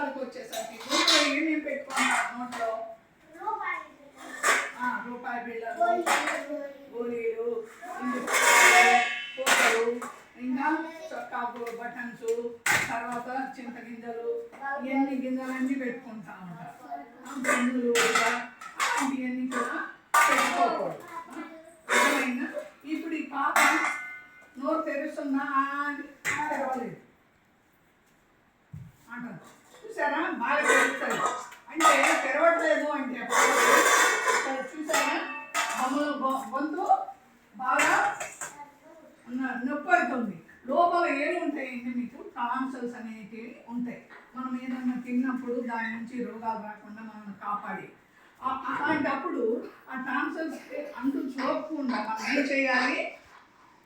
కాడికి వచ్చేసరికి నోట్లో ఏమేమి పెట్టుకున్నారు నోట్లో రూపాయి బిళ్ళలు గోళీలు ఇంటి ఇంకా చొక్కా బటన్స్ తర్వాత చింత గింజలు ఇవన్నీ గింజలన్నీ పెట్టుకుంటా ఉంటారు ఇవన్నీ కూడా అలాంటివన్నీ కూడా పెట్టుకోకూడదు. ఇప్పుడు ఈ పాప నోరు తెరుస్తుందా అని తెరవలేదు. చూసారా బాగా తెలుస్తుంది. అంటే తెరవట్లేదు అంటే చూసారా? బొమ్మలు గొంతు బాగా ఉన్న- నొప్పి అవుతుంది లోపల ఏముంటాయండి మీకు టాన్సల్స్ అనేటివి ఉంటాయి. మనం ఏదన్నా తిన్నప్పుడు దాని నుంచి రోగాలు రాకుండా మనం కాపాడి. అలాంటప్పుడు ఆ టాన్సల్స్ అంటు చూపకుండా మనం ఏం చేయాలి?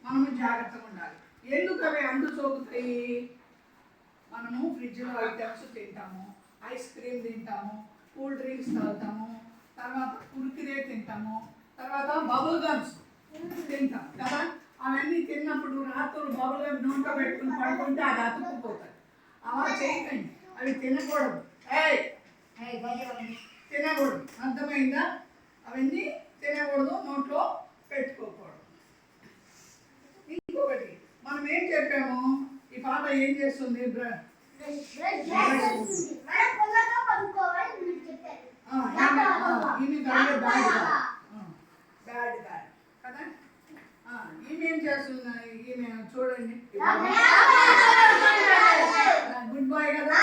మనము జాగ్రత్తగా ఉండాలి. ఎందుకు అవి అంటు సోకుతాయి? మనము ఫ్రిడ్జ్లో ఐటమ్స్ తింటాము ఐస్ క్రీమ్ తింటాము కూల్ డ్రింక్స్ తాగుతాము తర్వాత కురికిరే తింటాము తర్వాత బబుల్ గమ్స్ తింటాం కదా? అవన్నీ తిన్నప్పుడు రాత్రులు బబుల్ గమ్ నోట్లో పెట్టుకుని పడుకుంటే అది అతుక్కుపోతుంది అలా చేయకండి అవి తినకూడదు. ఏయ్! తినకూడదు. అర్థమైందా? అవన్నీ తినకూడదు నోట్లో పెట్టుకోకూడదు. ఇంకొకటి మనం ఏం చెప్పాము? ఈ పాప ఏం చేస్తుంది? ఈమె బ్యాడ్ బ్యాడ్ గాలి. కదా. ఈమె ఏం చేస్తుంది? ఈమె చూడండి. గుడ్ బాయ్ కదా?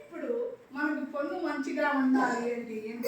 ఇప్పుడు మనకు పన్ను మంచిగా ఉండాలి అంటే ఏం